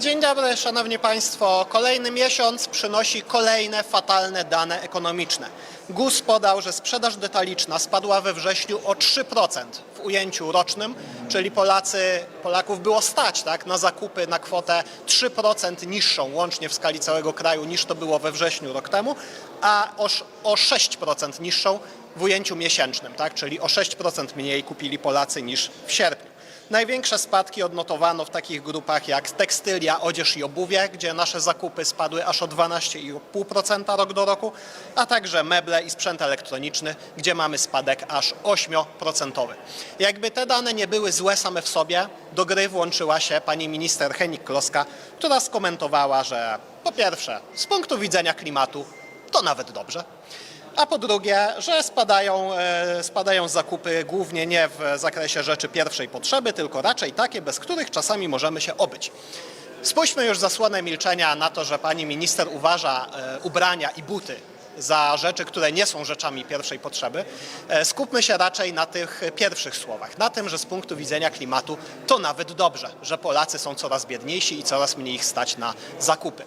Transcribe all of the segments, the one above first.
Dzień dobry, szanowni państwo. Kolejny miesiąc przynosi kolejne fatalne dane ekonomiczne. GUS podał, że sprzedaż detaliczna spadła we wrześniu o 3% w ujęciu rocznym, czyli Polacy, Polaków było stać tak, na zakupy na kwotę 3% niższą łącznie w skali całego kraju niż to było we wrześniu rok temu, a o, o 6% niższą w ujęciu miesięcznym, tak, czyli o 6% mniej kupili Polacy niż w sierpniu. Największe spadki odnotowano w takich grupach jak tekstylia, odzież i obuwie, gdzie nasze zakupy spadły aż o 12,5% rok do roku, a także meble i sprzęt elektroniczny, gdzie mamy spadek aż 8%. Jakby te dane nie były złe same w sobie, do gry włączyła się pani minister Henik-Kloska, która skomentowała, że po pierwsze, z punktu widzenia klimatu to nawet dobrze, a po drugie, że spadają, e, spadają zakupy głównie nie w zakresie rzeczy pierwszej potrzeby, tylko raczej takie, bez których czasami możemy się obyć. Spójrzmy już zasłonę milczenia na to, że pani minister uważa e, ubrania i buty za rzeczy, które nie są rzeczami pierwszej potrzeby. E, Skupmy się raczej na tych pierwszych słowach, na tym, że z punktu widzenia klimatu to nawet dobrze, że Polacy są coraz biedniejsi i coraz mniej ich stać na zakupy.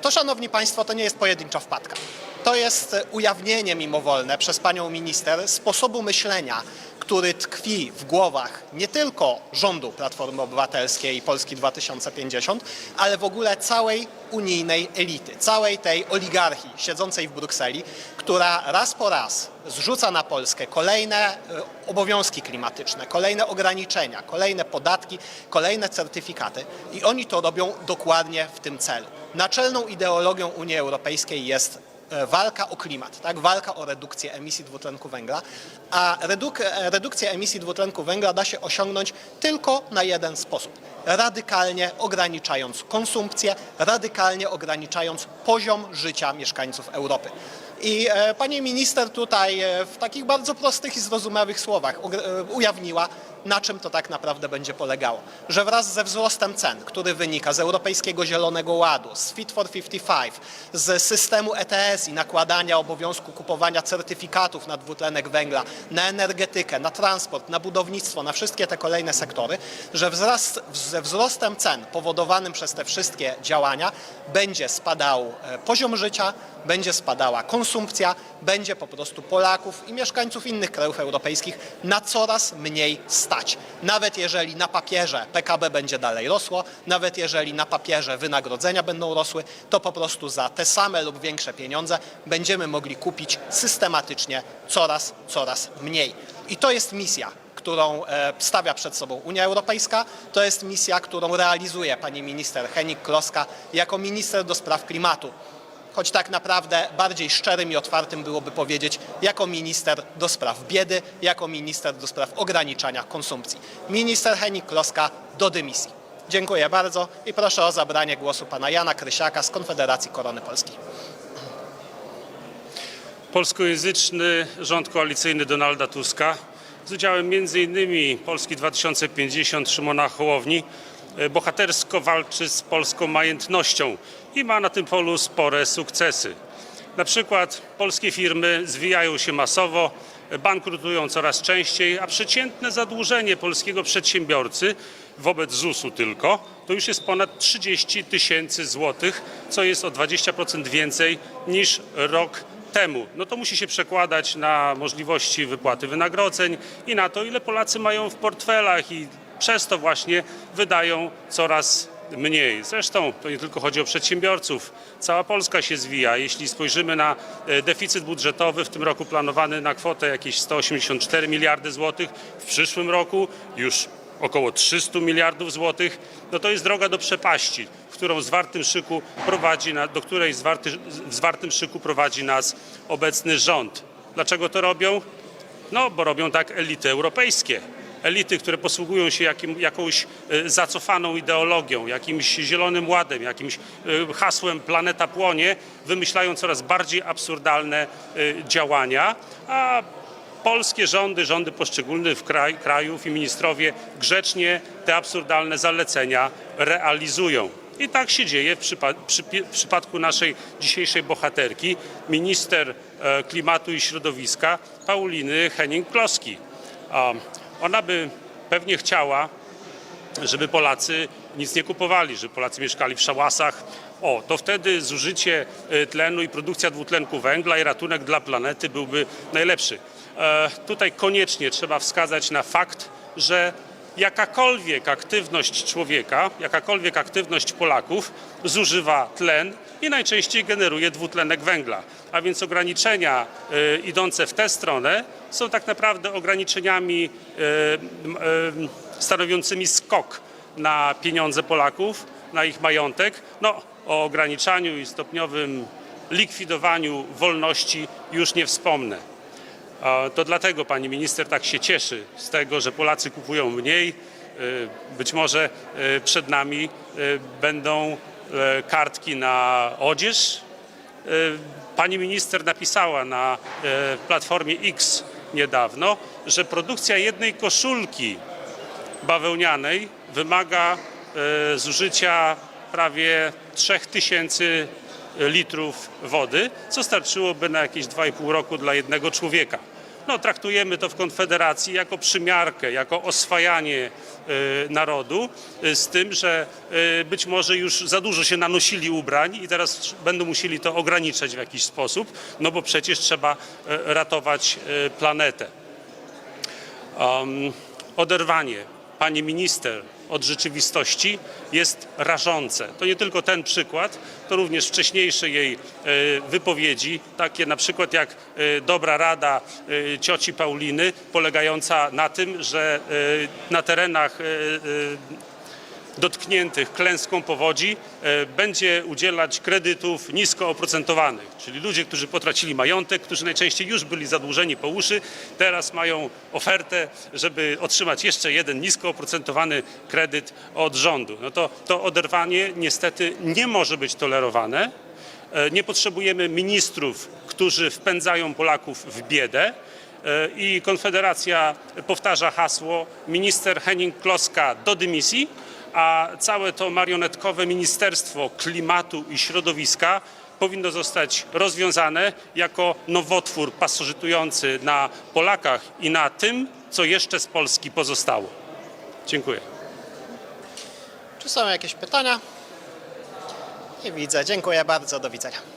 To, szanowni państwo, to nie jest pojedyncza wpadka. To jest ujawnienie mimowolne przez panią minister sposobu myślenia, który tkwi w głowach nie tylko rządu Platformy Obywatelskiej i Polski 2050, ale w ogóle całej unijnej elity, całej tej oligarchii siedzącej w Brukseli, która raz po raz zrzuca na Polskę kolejne e, obowiązki klimatyczne, kolejne ograniczenia, kolejne podatki, kolejne certyfikaty i oni to robią dokładnie w tym celu. Naczelną ideologią Unii Europejskiej jest walka o klimat, tak? walka o redukcję emisji dwutlenku węgla, a reduk e, redukcję emisji dwutlenku węgla da się osiągnąć tylko na jeden sposób. Radykalnie ograniczając konsumpcję, radykalnie ograniczając poziom życia mieszkańców Europy. I e, pani minister tutaj e, w takich bardzo prostych i zrozumiałych słowach e, ujawniła, na czym to tak naprawdę będzie polegało. Że wraz ze wzrostem cen, który wynika z Europejskiego Zielonego Ładu, z Fit for 55, z systemu ETS i nakładania obowiązku kupowania certyfikatów na dwutlenek węgla, na energetykę, na transport, na budownictwo, na wszystkie te kolejne sektory, że wzrast, ze wzrostem cen powodowanym przez te wszystkie działania będzie spadał poziom życia, będzie spadała konsumpcja, będzie po prostu Polaków i mieszkańców innych krajów europejskich na coraz mniej stać. Nawet jeżeli na papierze PKB będzie dalej rosło, nawet jeżeli na papierze wynagrodzenia będą rosły, to po prostu za te same lub większe pieniądze będziemy mogli kupić systematycznie coraz, coraz mniej. I to jest misja, którą e, stawia przed sobą Unia Europejska. To jest misja, którą realizuje pani minister Henik-Kloska jako minister do spraw klimatu choć tak naprawdę bardziej szczerym i otwartym byłoby powiedzieć jako minister do spraw biedy, jako minister do spraw ograniczania konsumpcji. Minister Henik Kloska do dymisji. Dziękuję bardzo i proszę o zabranie głosu pana Jana Krysiaka z Konfederacji Korony Polskiej. polskojęzyczny rząd koalicyjny Donalda Tuska z udziałem m.in. Polski 2050 Szymona Hołowni bohatersko walczy z polską majętnością i ma na tym polu spore sukcesy. Na przykład polskie firmy zwijają się masowo, bankrutują coraz częściej, a przeciętne zadłużenie polskiego przedsiębiorcy wobec ZUS-u tylko to już jest ponad 30 tysięcy złotych, co jest o 20% więcej niż rok temu. No to musi się przekładać na możliwości wypłaty wynagrodzeń i na to, ile Polacy mają w portfelach i przez to właśnie wydają coraz mniej. Zresztą to nie tylko chodzi o przedsiębiorców. Cała Polska się zwija. Jeśli spojrzymy na e, deficyt budżetowy w tym roku planowany na kwotę jakieś 184 miliardy złotych, w przyszłym roku już około 300 miliardów złotych, no to jest droga do przepaści, którą zwartym szyku prowadzi, do której zwarty, w zwartym szyku prowadzi nas obecny rząd. Dlaczego to robią? No, bo robią tak elity europejskie. Elity, które posługują się jakim, jakąś e, zacofaną ideologią, jakimś zielonym ładem, jakimś e, hasłem planeta płonie, wymyślają coraz bardziej absurdalne e, działania, a polskie rządy, rządy poszczególnych kraj, krajów i ministrowie grzecznie te absurdalne zalecenia realizują. I tak się dzieje w, przypa- przypi- w przypadku naszej dzisiejszej bohaterki, minister e, klimatu i środowiska Pauliny Henning-Kloski. A Ona by pewnie chciała, żeby Polacy nic nie kupowali, żeby Polacy mieszkali w szałasach. O, to wtedy zużycie y, tlenu i produkcja dwutlenku węgla i ratunek dla planety byłby najlepszy. E, tutaj koniecznie trzeba wskazać na fakt, że jakakolwiek aktywność człowieka, jakakolwiek aktywność Polaków zużywa tlen i najczęściej generuje dwutlenek węgla. A więc ograniczenia y, idące w tę stronę są tak naprawdę ograniczeniami y, y, stanowiącymi skok na pieniądze Polaków, na ich majątek. No, o ograniczaniu i stopniowym likwidowaniu wolności już nie wspomnę. To dlatego pani minister tak się cieszy z tego, że Polacy kupują mniej. Y, Być może y, przed nami y, będą kartki na odzież. Pani minister napisała na platformie X niedawno, że produkcja jednej koszulki bawełnianej wymaga e, zużycia prawie 3000 litrów wody, co starczyłoby na jakieś 2,5 roku dla jednego człowieka. No, traktujemy to w Konfederacji jako przymiarkę, jako oswajanie e, narodu, e, z tym, że e, być może już za dużo się nanosili ubrań i teraz będą musieli to ograniczać w jakiś sposób, no bo przecież trzeba ratować planetę. Um, oderwanie pani minister od rzeczywistości jest rażące. To nie tylko ten przykład, to również wcześniejsze jej e, wypowiedzi, takie na przykład jak e, dobra rada e, cioci Pauliny, polegająca na tym, że na terenach dotkniętych klęską powodzi e, będzie udzielać kredytów nisko oprocentowanych. Czyli ludzie, którzy potracili majątek, którzy najczęściej już byli zadłużeni po uszy, teraz mają ofertę, żeby otrzymać jeszcze jeden nisko oprocentowany kredyt od rządu. No to, to oderwanie niestety nie może być tolerowane. E, Nie potrzebujemy ministrów, którzy wpędzają Polaków w biedę. E, I Konfederacja powtarza hasło minister Henning Kloska do dymisji, a całe to marionetkowe Ministerstwo Klimatu i Środowiska powinno zostać rozwiązane jako nowotwór pasożytujący na Polakach i na tym, co jeszcze z Polski pozostało. Dziękuję. Czy są jakieś pytania? Nie widzę. Dziękuję bardzo. Do widzenia.